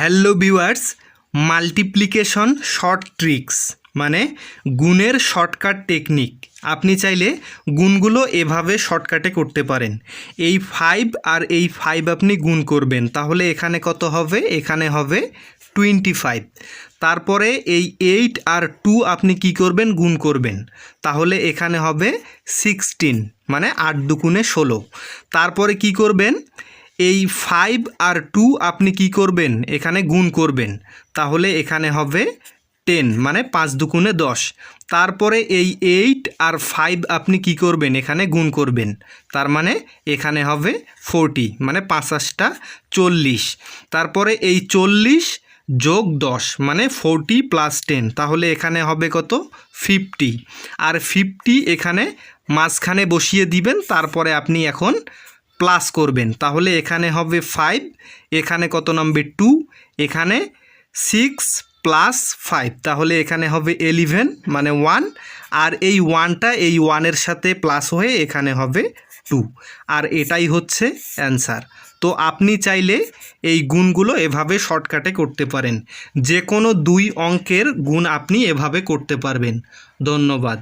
Hello viewers, multiplication short tricks মানে গুণের shortcut technique. আপনি চাইলে গুণগুলো এভাবে শর্টকাটে করতে পারেন। এই ফাইভ আর এই ফাইভ আপনি গুণ করবেন। তাহলে এখানে কত হবে? এখানে হবে টোয়েন্টি ফাইভ তারপরে এই এইট আর টু আপনি কি করবেন? গুণ করবেন। তাহলে এখানে হবে সিক্সটিন মানে আট দুগুণে ষোলো। তারপরে কি করবেন? এই ফাইভ আর টু আপনি কি করবেন? এখানে গুণ করবেন। তাহলে এখানে হবে টেন মানে পাঁচ দুগুণে দশ। তারপরে এই এইট আর ফাইভ আপনি কি করবেন? এখানে গুণ করবেন। তার মানে এখানে হবে ফোরটি মানে পাঁচাশটা চল্লিশ। তারপরে এই চল্লিশ যোগ দশ মানে ফোরটি প্লাস টেন তাহলে এখানে হবে কত? ফিফটি আর ফিফটি এখানে মাঝখানে বসিয়ে দিবেন, তারপরে আপনি এখন প্লাস করবেন। তাহলে এখানে হবে ফাইভ এখানে কত নামবে টু এখানে সিক্স প্লাস ফাইভ তাহলে এখানে হবে এলিভেন মানে ওয়ান আর এই ওয়ানটা এই ওয়ানের সাথে প্লাস হয়ে এখানে হবে টু আর এটাই হচ্ছে অ্যান্সার তো আপনি চাইলে এই গুণগুলো এভাবে শর্টকাটে করতে পারেন। যে কোনো দুই অঙ্কের গুণ আপনি এভাবে করতে পারবেন। ধন্যবাদ।